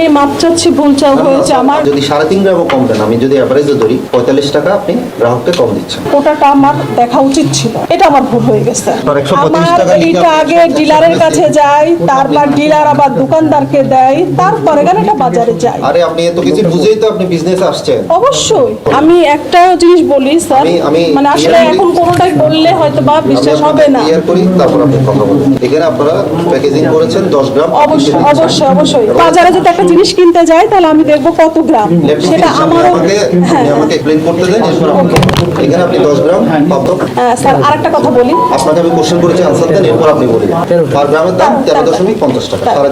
আমি মাপ চাচ্ছি ভুল চাও হয়েছে আমার। যদি সাড়ে তিন গ্রামও কম দেন আমি যদি অ্যাভারেজে ধরি পঁয়তাল্লিশ টাকা আপনি গ্রাহককে কম দিচ্ছেন। কোটাটা আমার দেখা উচিত ছিল। এটা আমার ভুল হয়ে গেছে। আর 135 আমার এটা আগে ডিলারের কাছে যাই তারপর ডিলার আবার দোকানদারকে দেয় তারপরে কেন এটা বাজারে যায় আরে আপনি এত কিছু বুঝেই তো আপনি বিজনেস আসছেন। অবশ্যই। আমি একটা জিনিস বলি স্যার মানে আসলে এখন কোনোটাই বললে হয়তো বা বিশ্বাস হবে না। ক্লিয়ার করি তারপর আপনি কথা বলুন। এখানে আপনারা প্যাকেজিং করেছেন দশ গ্রাম অবশ্যই অবশ্যই অবশ্যই। বাজারে যদি একটা জিনিস কিনতে যাই তাহলে আমি দেখব কত গ্রাম। সেটা আমারও আমাকে হ্যাঁ। আপনি আমাকে এক্সপ্লেইন করতে দেন এখানে আপনি 10 গ্রাম কত হ্যাঁ, স্যার আরেকটা কথা বলি। আপনাকে আমি কোশ্চেন করেছি আনসার দেন এরপর আপনি বলুন পার গ্রামের দাম তার- তেরো তার- দশমিক পঞ্চাশ টাকা সাড়ে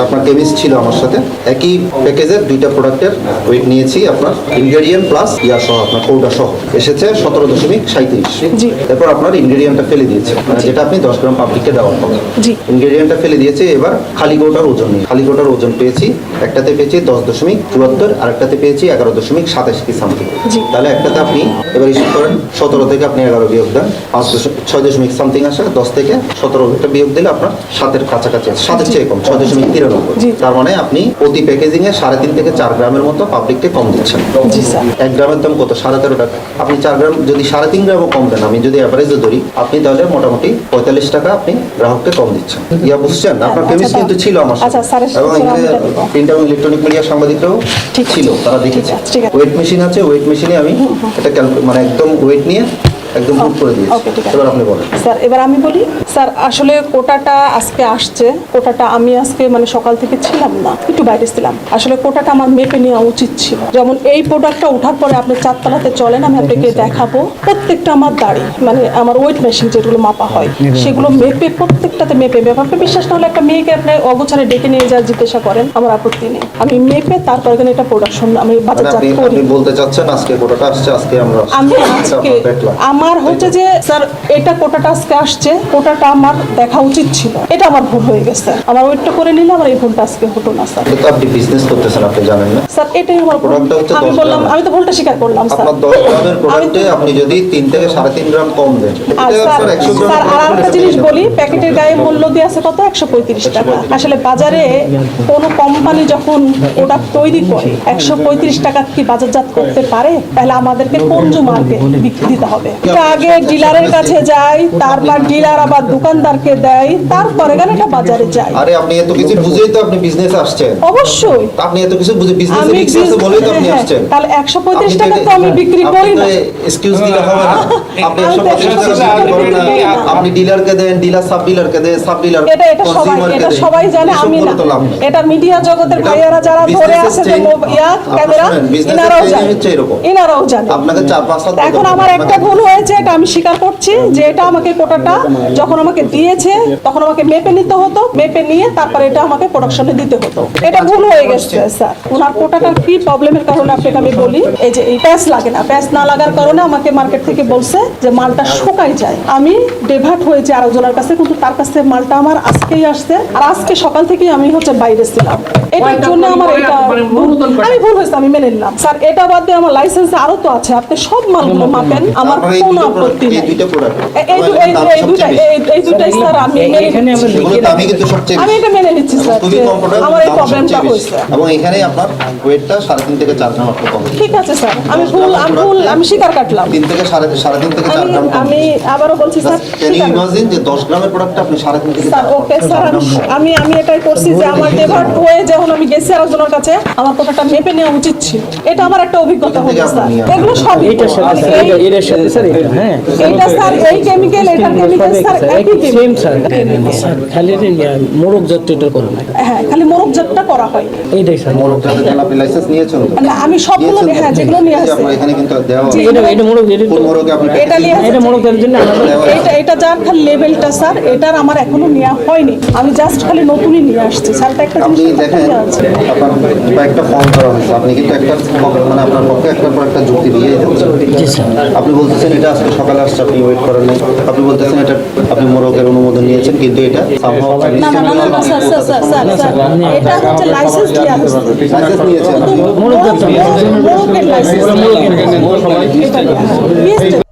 আপনার কেমিস্ট ছিল আমার সাথে। একই প্যাকেজের দুইটা প্রোডাক্টের ওয়েট নিয়েছি আপনার ইনগ্রেডিয়েন্ট প্লাস ইয়া সহ আপনার কৌটা সহ। এসেছে সতেরো দশমিক সাঁত্রিশ জি। এরপর আপনার ইনগ্রেডিয়েন্টটা ফেলে দিয়েছে। মানে যেটা আপনি দশ গ্রাম পাবলিককে দেওয়ার কথা জি। ইনগ্রেডিয়েন্টটা ফেলে দিয়েছে এবার খালি কৌটার ওজন নিয়ে। খালি কৌটার ওজন পেয়েছি একটাতে পেয়েছি দশ দশমিক চুয়াত্তর আর একটাতে পেয়েছি এগারো দশমিক সাতাশ কি সামথিং তাহলে একটাতে আপনি এবার হিসাব করেন সতেরো থেকে আপনি এগারো বিয়োগ দেন পাঁচ দশমিক ছয় দশমিক সামথিং আসে দশ থেকে সতেরো বিয়োগ দিলে আপনার সাতের কাছাকাছি আছে সাতের চেয়ে কম ছয় দশমিক তিরানব্বই। তার মানে আপনি প্রতি প্যাকেজিং এ সাড়ে তিন থেকে চার গ্রামের মতো পাবলিককে কম দিচ্ছেন। এক গ্রামের দাম কত? সাড়ে তেরো টাকা। আপনি চার গ্রাম যদি সাড়ে তিন গ্রামও কম দেন আমি যদি অ্যাভারেজে ধরি আপনি তাহলে মোটামুটি পঁয়তাল্লিশ টাকা আপনি গ্রাহককে কম দিচ্ছেন। ইয়া বুঝছেন আপনার আচ্ছা, কেমিস্ট কিন্তু ছিল আমার সাথে। আচ্ছা, এবং প্রিন্ট এবং ইলেকট্রনিক মিডিয়া সাংবাদিকরাও ঠিক ছিল তারা দেখেছে। ওয়েট মেশিন আছে। ওয়েট মেশিনে আমি এটা মানে একদম ওয়েট নিয়ে একদম বুক করে দিয়েছি। ওকে, ঠিক আছে। এবার আপনি বলেন। স্যার এবার আমি বলি স্যার আসলে কোটাটা আজকে আসছে কোটাটা আমি আজকে মানে সকাল থেকে ছিলাম না একটু বাইরে ছিলাম। আসলে কোটাটা আমার মেপে নেওয়া উচিত ছিল। যেমন এই প্রোডাক্টটা ওঠার পরে আপনি চারতলাতে চলেন আমি আপনাকে দেখাবো প্রত্যেকটা আমার দাড়ি মানে আমার ওয়েট মেশিন যেগুলো মাপা হয় সেগুলো মেপে প্রত্যেকটাতে মেপে। মেপে আপনি বিশ্বাস না হলে একটা মেয়েকে আপনি ডেকে নিয়ে যা জিজ্ঞাসা করেন আমার আপত্তি নেই। আমি মেপে তারপরে এখানে এটা প্রোডাকশন আমি মানে বাজারজাত করি বলতে চাচ্ছেন আজকে কোটাটা আসছে আজকে আমরা আমি আজকে আপনার আমার হচ্ছে যে স্যার এটা কোটাটা আজকে আসছে কোটাটা আমার দেখা উচিত ছিল। এটা আমার ভুল হয়ে গেছে। আমার ওইটা করে নিলে আমার এই ভুলটা আজকে হতো না স্যার। তো আপনি বিজনেস করতেছেন আপনি জানেন না। স্যার এটাই আমার ভুল। প্রোডাক্টটা হচ্ছে আমি বললাম আমি তো ভুলটা স্বীকার করলাম স্যার। আপনার দশ গ্রামের প্রোডাক্টে আপনি যদি তিন থেকে সাড়ে তিন গ্রাম কম দেন। স্যার স্যার আর একটা জিনিস বলি প্যাকেটের গায়ে মূল্য দিয়ে আছে কত? একশো পঁয়ত্রিশ টাকা। আসলে বাজারে কোনো কোম্পানি যখন প্রোডাক্ট তৈরি করে একশো পঁয়ত্রিশ টাকা কি বাজারজাত করতে পারে? তাহলে আমাদেরকে কনজুমারকে বিক্রি দিতে হবে? এটা আগে ডিলারের কাছে যায় তারপর ডিলার আবার দোকানদারকে দেয় তারপরে কেন এটা বাজারে যায় আরে আপনি এত কিছু বুঝেই তো আপনি বিজনেস আসছেন। অবশ্যই। আপনি এত কিছু বুঝে বিজনেস আমি রিস্ক আছে বলেই তো আপনি হ্যাঁ, আসছেন। তাহলে একশো পঁয়ত্রিশ আপনি টাকা তো আমি বিক্রি করি না। এক্সকিউজ দিলে হবে না। আপনি আমি একশো তো পঁচিশ টাকা বিক্রি করেন না। আপনি ডিলারকে দেন ডিলার সাব ডিলারকে দেন সাব ডিলার এটা এটা সবাই এটা সবাই জানে আমি না। এটা মিডিয়া জগতের ভাইয়ারা যারা ধরে আছে যে ইয়া ক্যামেরা ইনারাও জানে। ইনারাও জানে। আপনাকে চার পাঁচ হাত এখন আমার একটা ভুল হয়েছে। এটা আমি স্বীকার করছি যে এটা আমাকে কোটাটা যখন আমাকে দিয়েছে তখন আমাকে মেপে নিতে হতো মেপে নিয়ে তারপরে এটা আমাকে প্রোডাকশনে দিতে হতো। এটা ভুল হয়ে গেছে স্যার। ওনার কোটাটার কি প্রবলেমের কারণে আপনাকে আমি বলি এই যে এই প্যাচ লাগে না। প্যাচ না লাগার কারণে আমাকে মার্কেট থেকে বলছে যে মালটা শুকাই যায়। আমি ডেভার্ট হয়েছে আরেকজনের কাছে কিন্তু তার কাছে মালটা আমার আজকেই আসছে। আর আজকে সকাল থেকেই আমি হচ্ছে বাইরে ছিলাম। এটার জন্য আমার এটা আমি ভুল হয়েছে আমি মেনে নিলাম। স্যার এটা বাদ দিয়ে আমার লাইসেন্স আরও তো আছে। আপনি সব মালগুলো মাপেন। আমার কোনো আপত্তি নেই। দুইটা প্রোডাক্ট এই দু- এই দু- এই দুটাই এই- এই দুটাই স্যার আমি এখানে আমরা নিচ্ছি। এগুলো কিন্তু সবচেয়ে আমি এটা মেনে নিচ্ছি স্যার আমার এই প্রবলেমটা হয়েছে। এবং এখানেই আপনার ওয়েটটা সাড়ে তিন থেকে চার গ্রাম আপনার কম ঠিক আছে স্যার আমি ভুল আমি ভুল আমি স্বীকার কাটলাম। তিন থেকে সাড়ে সাড়ে তিন থেকে চার গ্রাম আমি আবারও বলছি স্যার ইমাজিন যে দশ গ্রামের প্রোডাক্ট আপনি সাড়ে তিন থেকে স্যার ওকে স্যার আমি- আমি এটাই করছি যে আমার ডেভার্ট হয়ে যখন আমি গেছি আরেকজনের কাছে। আমার কথাটা মেপে নেওয়া উচিত ছিল। এটা আমার একটা অভিজ্ঞতা থেকে স্যার। এগুলো সবই এই- এটা- সাথে স্যার এটা হ্যাঁ। এইটা স্যার এই কেমিক্যাল এটার কেমিক্যাল স্যার একই সেম স্যার স্যার খালি মোরগ জাতীয় এটা করে না হ্যাঁ খালি মোরগ জাতটা করা হয়। এইটাই স্যার মোরগ তেল আপনি লাইসেন্স নিয়েছেন না আমি সবগুলো হ্যাঁ যেগুলো নিয়ে আসছে। এখানে কিন্তু দেওয়া। এটা এটা মোরগ এটা মোরগে আপনি এটা নিয়ে এটা মোরগ জাতের জন্য। এটা এটা যার খালি লেভেলটা স্যার এটার আমার এখনও নেওয়া হয়নি। আমি জাস্ট খালি নতুনই নিয়ে আসছি। স্যার একটা আপনি জিনিস দেখেন আপনার কয়েকটা ফর্ম করা হয়েছে। আপনি কিন্তু একটা মানে আপনার পক্ষে একটার পর একটা যুক্তি দিয়ে যাচ্ছেন। জি স্যার। আপনি বলতেছেন এটা আজকে সকালে আসছে আপনি ওয়েট করেন নাই আপনি বলতেছেন এটা আপনি মোরকের অনুমোদন নিয়েছেন কিন্তু এটা লাইসেন্স নিয়েছেন